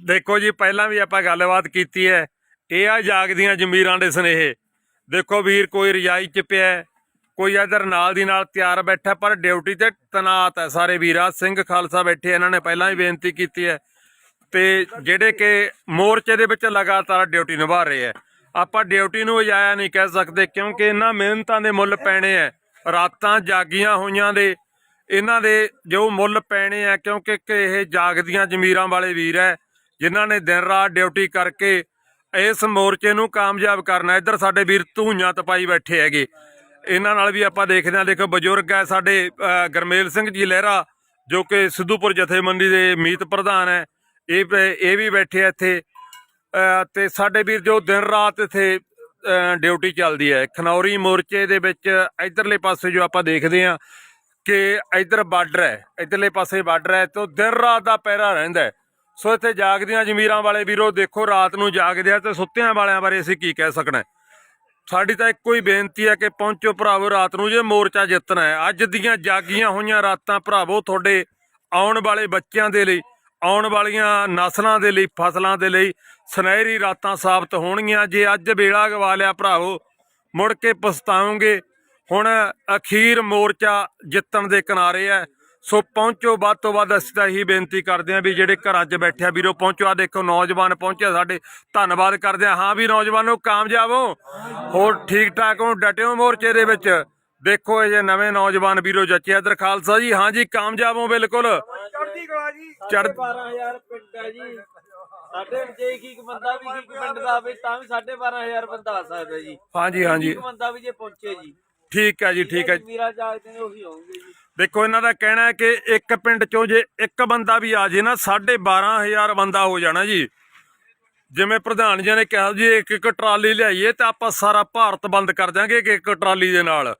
ਦੇਖੋ ਜੀ, ਪਹਿਲਾਂ ਵੀ ਆਪਾਂ ਗੱਲਬਾਤ ਕੀਤੀ ਹੈ। ਇਹ ਆ ਜਾਗਦੀਆਂ ਜ਼ਮੀਰਾਂ ਦੇ ਸਨੇਹੇ। ਦੇਖੋ ਵੀਰ, ਕੋਈ ਰਜਾਈ ਚ ਪਿਆ ਕੋਈ ਇਧਰ ਨਾਲ ਦੀ ਨਾਲ ਤਿਆਰ ਬੈਠਾ ਪਰ ਡਿਊਟੀ ਤੇ ਤਨਾਤ ਹੈ ਸਾਰੇ ਵੀਰਾ। ਸਿੰਘ ਖਾਲਸਾ ਬੈਠੇ ਇਹਨਾਂ ਨੇ ਪਹਿਲਾਂ ਵੀ ਬੇਨਤੀ ਕੀਤੀ ਹੈ। ਤੇ ਜਿਹੜੇ ਕਿ ਮੋਰਚੇ ਦੇ ਵਿੱਚ ਲਗਾਤਾਰ ਡਿਊਟੀ ਨਿਭਾ ਰਹੇ ਹੈ। ਆਪਾਂ ਡਿਊਟੀ ਨੂੰ ਅਜਾਇਆ ਨਹੀਂ ਕਹਿ ਸਕਦੇ, ਕਿਉਂਕਿ ਇਹਨਾਂ ਮਿਹਨਤਾਂ ਦੇ ਮੁੱਲ ਪੈਣੇ ਹੈ। ਰਾਤਾਂ ਜਾਗੀਆਂ ਹੋਈਆਂ ਦੇ, ਇਹਨਾਂ ਦੇ ਜੋ ਮੁੱਲ ਪੈਣੇ ਆ ਕਿਉਂਕਿ ਕਿ ਇਹ ਜਾਗਦੀਆਂ ਜ਼ਮੀਰਾਂ ਵਾਲੇ ਵੀਰ ਹੈ। ਜਿਨ੍ਹਾਂ ਨੇ ਦਿਨ ਰਾਤ ਡਿਊਟੀ ਕਰਕੇ ਇਸ ਮੋਰਚੇ ਨੂੰ ਕਾਮਯਾਬ ਕਰਨਾ ਇੱਧਰ ਸਾਡੇ ਵੀਰ ਧੂਈਆਂ ਤਪਾਈ ਬੈਠੇ ਹੈਗੇ। ਇਹਨਾਂ ਨਾਲ ਵੀ ਆਪਾਂ ਦੇਖਦੇ ਹਾਂ ਦੇਖੋ ਬਜ਼ੁਰਗ ਹੈ ਸਾਡੇ ਅ, ਗਰਮੇਲ ਸਿੰਘ ਜੀ ਲਹਿਰਾ ਜੋ ਕਿ ਸਿੱਧੂਪੁਰ ਜਥੇਬੰਦੀ ਦੇ ਮੀਤ ਪ੍ਰਧਾਨ ਹੈ। ਇਹ ਇਹ ਵੀ ਬੈਠੇ ਇੱਥੇ। ਅ, ਤੇ ਸਾਡੇ ਵੀਰ ਜੋ ਦਿਨ ਰਾਤ ਇੱਥੇ ਡਿਊਟੀ ਚੱਲਦੀ ਹੈ। ਖਨੌਰੀ ਮੋਰਚੇ ਦੇ ਵਿੱਚ ਇਧਰਲੇ ਪਾਸੇ ਜੋ ਆਪਾਂ ਦੇਖਦੇ ਹਾਂ ਕਿ ਇਧਰ ਬਾਰਡਰ ਹੈ ਇਧਰਲੇ ਪਾਸੇ ਬਾਰਡਰ ਹੈ ਤੋਂ ਦਿਨ ਰਾਤ ਦਾ ਪਹਿਰਾ ਰਹਿੰਦਾ ਹੈ। ਸੋ ਇੱਥੇ ਜਾਗਦੀਆਂ ਜ਼ਮੀਰਾਂ ਵਾਲੇ ਵੀਰੋ, ਦੇਖੋ ਰਾਤ ਨੂੰ ਜਾਗਦੇ ਆ ਤੇ ਸੁੱਤਿਆਂ ਵਾਲਿਆਂ ਬਾਰੇ ਅਸੀਂ ਕੀ ਕਹਿ ਸਕਣਾ ਸਾਡੀ ਤਾਂ ਇੱਕੋ ਹੀ ਬੇਨਤੀ ਹੈ ਕਿ ਪਹੁੰਚੋ ਭਰਾਵੋ ਰਾਤ ਨੂੰ, ਜੇ ਮੋਰਚਾ ਜਿੱਤਣਾ ਹੈ। ਅੱਜ ਦੀਆਂ ਜਾਗੀਆਂ ਹੋਈਆਂ ਰਾਤਾਂ ਭਰਾਵੋ ਤੁਹਾਡੇ ਆਉਣ ਵਾਲੇ ਬੱਚਿਆਂ ਦੇ ਲਈ, ਆਉਣ ਵਾਲੀਆਂ ਨਸਲਾਂ ਦੇ ਲਈ, ਫਸਲਾਂ ਦੇ ਲਈ ਸੁਨਹਿਰੀ ਰਾਤਾਂ ਸਾਬਤ ਹੋਣਗੀਆਂ। ਜੇ ਅੱਜ ਵੇਲਾ ਗਵਾ ਲਿਆ ਭਰਾਵੋ, ਮੁੜ ਕੇ ਪਛਤਾਉਂਗੇ ਹੁਣ ਅਖੀਰ ਮੋਰਚਾ ਜਿੱਤਣ ਦੇ ਕਿਨਾਰੇ ਹੈ। ਸੋ ਪਹੁੰਚੋ ਵੱਧ ਤੋਂ ਵੱਧ ਅਸੀਂ ਤਾਂ ਇਹੀ ਬੇਨਤੀ ਕਰਦੇ ਹਾਂ ਵੀ ਜਿਹੜੇ ਘਰਾਂ 'ਚ ਬੈਠੇ ਆ ਵੀਰੋ ਪਹੁੰਚੋ। ਆ ਦੇਖੋ ਨੌਜਵਾਨ ਪਹੁੰਚੇ ਸਾਡੇ। ਧੰਨਵਾਦ ਕਰਦੇ ਹਾਂ। ਹਾਂ ਵੀ ਨੌਜਵਾਨੋ ਕਾਮਯਾਬ ਹੋ। ਹੋਰ ਠੀਕ ਠਾਕ ਹੋ ਡਟਿਓ ਮੋਰਚੇ ਦੇ ਵਿੱਚ। ਦੇਖੋ ਇਹ ਜੇ ਨਵੇਂ ਨੌਜਵਾਨ ਵੀਰੋ ਜੱਚੇ ਇਧਰ ਖਾਲਸਾ ਜੀ। ਹਾਂ ਜੀ ਕਾਮਯਾਬ ਹੋ ਬਿਲਕੁਲ। ਚੜ੍ਹਦੀ ਕਲਾ ਜੀ। ਚੜ੍ਹ 12000 ਪਿੰਡ ਹੈ ਜੀ। ਸਾਡੇ ਜੇ ਇੱਕ ਇੱਕ ਬੰਦਾ ਵੀ ਇੱਕ ਪਿੰਡ ਦਾ ਆਵੇ ਤਾਂ ਵੀ 12500 ਬੰਦਾ ਆ ਸਕਦਾ ਜੀ। ਹਾਂ ਜੀ ਹਾਂ ਜੀ। ਇੱਕ ਬੰਦਾ ਵੀ ਜੇ ਪਹੁੰਚੇ ਜੀ। ਠੀਕ ਹੈ ਜੀ ਠੀਕ ਹੈ। ਮੇਰਾ ਜਾਗਦੇ ਨੇ ਉਹੀ ਆਉਂਗੇ ਜੀ। ਦੇਖੋ, ਇਹਨਾਂ ਦਾ ਕਹਿਣਾ ਹੈ ਕਿ ਇੱਕ ਪਿੰਡ ਚੋਂ ਜੇ ਇੱਕ ਬੰਦਾ ਵੀ ਆ ਜੇ ਨਾ 12500 ਬੰਦਾ ਹੋ ਜਾਣਾ ਜੀ। ਜਿਵੇਂ ਪ੍ਰਧਾਨ ਜੀ ਨੇ ਕਿਹਾ ਜੀ, ਇੱਕ ਇੱਕ ਟਰਾਲੀ ਲਿਆਈਏ ਤਾਂ ਆਪਾਂ ਸਾਰਾ ਭਾਰਤ ਬੰਦ ਕਰ ਦਿਆਂਗੇ ਇੱਕ ਇੱਕ ਟਰਾਲੀ ਦੇ ਨਾਲ।